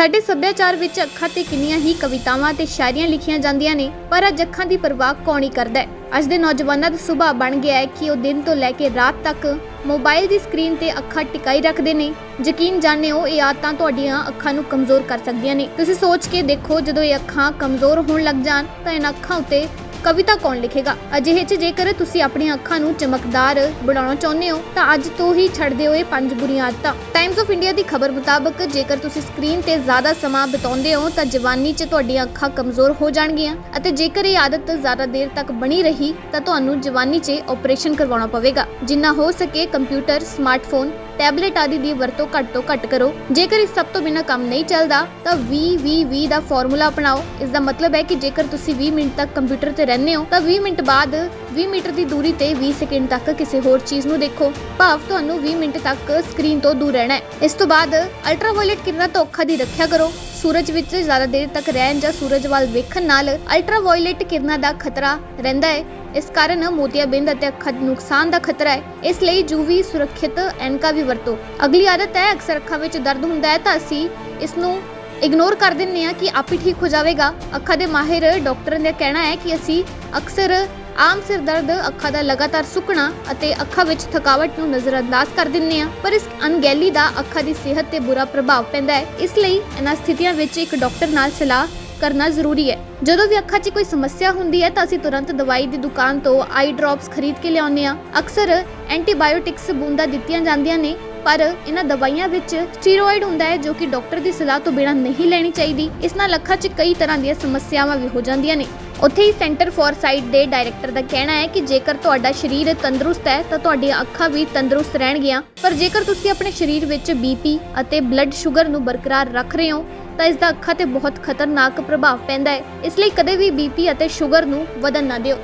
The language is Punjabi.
ਸਾਡੇ ਸੱਭਿਆਚਾਰ ਵਿੱਚ ਅੱਖਾਂ ਤੇ ਕਿੰਨੀਆਂ ਹੀ ਕਵਿਤਾਵਾਂ ਤੇ ਸ਼ਾਇਰੀਆਂ ਲਿਖੀਆਂ ਜਾਂਦੀਆਂ ਨੇ, ਪਰ ਅੱਜ ਅੱਖਾਂ ਦੀ ਪਰਵਾਹ ਕੌਣ ਹੀ ਕਰਦਾ ਹੈ? ਅੱਜ ਦੇ ਨੌਜਵਾਨਾਂ ਦਾ ਸੁਭਾਅ ਬਣ ਗਿਆ ਹੈ ਕਿ ਉਹ ਦਿਨ ਤੋਂ ਲੈ ਕੇ ਰਾਤ ਤੱਕ ਮੋਬਾਈਲ ਦੀ ਸਕਰੀਨ ਤੇ ਅੱਖਾਂ ਟਿਕਾਈ ਰੱਖਦੇ ਨੇ। ਯਕੀਨ ਜਾਣਿਓ, ਇਹ ਆਦਤਾਂ ਤੁਹਾਡੀਆਂ ਅੱਖਾਂ ਨੂੰ ਕਮਜ਼ੋਰ ਕਰ ਸਕਦੀਆਂ ਨੇ। ਤੁਸੀਂ ਸੋਚ ਕੇ ਦੇਖੋ, ਜਦੋਂ ਇਹ ਅੱਖਾਂ ਕਮਜ਼ੋਰ ਹੋਣ ਲੱਗ ਜਾਣ, ਤਾਂ ਇਹਨਾਂ ਅੱਖਾਂ ਉੱਤੇ ਕਵਿਤਾ ਕੌਣ ਲਿਖੇਗਾ? ਅਜਿਹੇ 'ਚ ਜੇਕਰ ਤੁਸੀਂ ਆਪਣੀਆਂ ਅੱਖਾਂ ਨੂੰ ਚਮਕਦਾਰ ਬਣਾਉਣਾ ਚਾਹੁੰਦੇ ਹੋ, ਤਾਂ ਅੱਜ ਤੋਂ ਹੀ ਛੱਡ ਦਿਓ ਪੰਜ ਬੁਰੀਆਂ ਆਦਤਾਂ। ਟਾਈਮਸ ਆਫ ਇੰਡੀਆ ਦੀ ਖਬਰ ਮੁਤਾਬਕ, ਜੇਕਰ ਤੁਸੀਂ ਸਕਰੀਨ ਤੇ ਜ਼ਿਆਦਾ ਸਮਾਂ ਬਿਤਾਉਂਦੇ ਹੋ, ਤਾਂ ਜਵਾਨੀ 'ਚ ਤੁਹਾਡੀਆਂ ਅੱਖਾਂ ਕਮਜ਼ੋਰ ਹੋ ਜਾਣਗੀਆਂ ਅਤੇ ਜੇਕਰ ਇਹ ਆਦਤ ਜ਼ਿਆਦਾ ਦੇਰ ਤੱਕ ਬਣੀ ਰਹੀ, ਤਾਂ ਤੁਹਾਨੂੰ ਜਵਾਨੀ 'ਚ ਆਪਰੇਸ਼ਨ ਕਰਵਾਉਣਾ ਪਵੇਗਾ। ਜਿੰਨਾ ਹੋ ਸਕੇ ਕੰਪਿਊਟਰ ਸਮਾਰਟਫੋਨ ਟੈਬਲੇਟ ਆਦਿ ਦੀ ਵਰਤੋਂ ਘੱਟ ਤੋਂ ਘੱਟ ਕਰੋ। ਜੇਕਰ ਇਸ ਸਭ ਤੋਂ ਬਿਨਾਂ ਕੰਮ ਨਹੀਂ ਚੱਲਦਾ, ਤਾਂ 20 20 20 ਦਾ ਫਾਰਮੂਲਾ ਅਪਣਾਓ। ਇਸ ਦਾ ਮਤਲਬ ਹੈ ਕਿ ਜੇਕਰ ਤੁਸੀਂ 20 ਮਿੰਟ ਤੱਕ ਕੰਪਿਊਟਰ ਤੇ ਰਹਿੰਦੇ ਹੋ, ਤਾਂ 20 ਮਿੰਟ ਬਾਅਦ 20 ਮੀਟਰ ਦੀ ਦੂਰੀ ਤੇ 20 ਸੈਕਿੰਡ ਤੱਕ ਕਿਸੇ ਹੋਰ ਚੀਜ਼ ਨੂੰ ਦੇਖੋ। ਭਾਵ ਤੁਹਾਨੂੰ 20 ਮਿੰਟ ਤੱਕ ਸਕਰੀਨ ਤੋਂ ਦੂਰ ਰਹਿਣਾ ਹੈ। ਇਸ ਤੋਂ ਬਾਅਦ ਅਲਟਰਾਵਾਇਲਟ ਕਿਰਨਾਂ ਤੋਂ ਅੱਖਾਂ ਦੀ ਰੱਖਿਆ ਕਰੋ। ਸੂਰਜ ਵਿੱਚ ਜ਼ਿਆਦਾ ਦੇਰ ਤੱਕ ਰਹਿਣ ਜਾਂ ਸੂਰਜ ਵੱਲ ਵੇਖਣ ਨਾਲ ਅਲਟਰਾਵਾਇਲਟ ਕਿਰਨਾਂ ਦਾ ਖਤਰਾ ਰਹਿੰਦਾ ਹੈ। ਇਸ ਕਾਰਨ ਮੋਤੀਆਬਿੰਦ ਅਤੇ ਅੱਖਾਂ ਦੇ ਨੁਕਸਾਨ ਦਾ ਖਤਰਾ ਹੈ। ਇਸ ਲਈ ਜੂਵੀ ਸੁਰੱਖਿਅਤ, ਐਨਕਾ ਵੀ ਵਰਤੋ। ਅਗਲੀ ਆਦਤ ਹੈ, ਅਕਸਰ ਅੱਖਾਂ ਵਿੱਚ ਦਰਦ ਹੁੰਦਾ ਹੈ ਤਾਂ ਅਸੀਂ ਇਸ ਨੂੰ ਇਗਨੋਰ ਕਰ ਦਿੰਦੇ ਹਾਂ ਕਿ ਆਪੇ ਠੀਕ ਹੋ ਜਾਵੇਗਾ। ਅੱਖਾਂ ਦੇ ਮਾਹਿਰ ਡਾਕਟਰਾਂ ਦਾ ਕਹਿਣਾ ਹੈ ਕਿ ਅਸੀਂ ਅਕਸਰ ਆਮ ਸਿਰ ਦਰਦ, ਅੱਖਾਂ ਦਾ ਲਗਾਤਾਰ ਸੁੱਕਣਾ ਅਤੇ ਅੱਖਾਂ ਵਿੱਚ ਥਕਾਵਟ ਨੂੰ ਨਜ਼ਰਅੰਦਾਜ਼ ਕਰ ਦਿੰਦੇ ਹਾਂ। ਪਰ ਇਸ ਅਣਗਹਿਲੀ ਦਾ ਅੱਖਾਂ ਦੀ ਸਿਹਤ ਤੇ ਬੁਰਾ ਪ੍ਰਭਾਵ ਪੈਂਦਾ ਹੈ। ਇਸ ਲਈ ਇਹਨਾਂ ਸਥਿਤੀਆਂ ਵਿੱਚ ਇੱਕ ਡਾਕਟਰ ਨਾਲ ਸਲਾਹ ਕਰਨਾ ਜ਼ਰੂਰੀ ਹੈ। ਜਦੋਂ ਵੀ ਅੱਖਾਂ 'ਚ ਕੋਈ ਸਮੱਸਿਆ ਹੁੰਦੀ ਹੈ ਤਾਂ ਅਸੀਂ ਤੁਰੰਤ ਦਵਾਈ ਦੀ ਦੁਕਾਨ ਤੋਂ ਆਈ ਡ੍ਰੌਪਸ ਖਰੀਦ ਕੇ ਲਿਆਉਂਦੇ ਹਾਂ। ਅਕਸਰ ਐਂਟੀਬਾਇਓਟਿਕਸ ਬੂੰਦਾਂ ਦਿੱਤੀਆਂ ਜਾਂਦੀਆਂ ਨੇ ਪਰ ਇਹਨਾਂ ਦਵਾਈਆਂ ਵਿੱਚ ਸਟੀਰੋਇਡ ਹੁੰਦਾ ਹੈ ਜੋ ਕਿ ਡਾਕਟਰ ਦੀ ਸਲਾਹ ਤੋਂ ਬਿਨਾਂ ਨਹੀਂ ਲੈਣੀ ਚਾਹੀਦੀ। ਇਸ ਨਾਲ ਅੱਖਾਂ 'ਚ ਕਈ ਤਰ੍ਹਾਂ ਦੀਆਂ ਸਮੱਸਿਆਵਾਂ ਵੀ ਹੋ ਜਾਂਦੀਆਂ ਨੇ। ਉੱਥੇ ਹੀ ਸੈਂਟਰ ਫॉर ਸਾਈਟ ਦੇ ਡਾਇਰੈਕਟਰ ਦਾ ਕਹਿਣਾ ਹੈ ਕਿ ਜੇਕਰ ਤੁਹਾਡਾ ਸਰੀਰ ਤੰਦਰੁਸਤ ਹੈ ਤਾਂ ਤੁਹਾਡੀਆਂ ਅੱਖਾਂ ਵੀ ਤੰਦਰੁਸਤ ਰਹਿਣਗੀਆਂ। ਪਰ ਜੇਕਰ ਤੁਸੀਂ ਆਪਣੇ ਸਰੀਰ ਵਿੱਚ ਬੀਪੀ ਅਤੇ ਬਲੱਡ ਸ਼ੂਗਰ ਨੂੰ ਬਰਕਰਾਰ ਰੱਖ ਰਹੇ ਹੋ, ਤਾਂ ਇਸ ਦਾ ਅੱਖਾਂ ਤੇ ਬਹੁਤ ਖਤਰਨਾਕ ਪ੍ਰਭਾਵ ਪੈਂਦਾ ਹੈ। ਇਸ ਲਈ ਕਦੇ ਵੀ ਬੀਪੀ ਅਤੇ ਸ਼ੂਗਰ ਨੂੰ ਵਧਣ ਨਾ ਦਿਓ।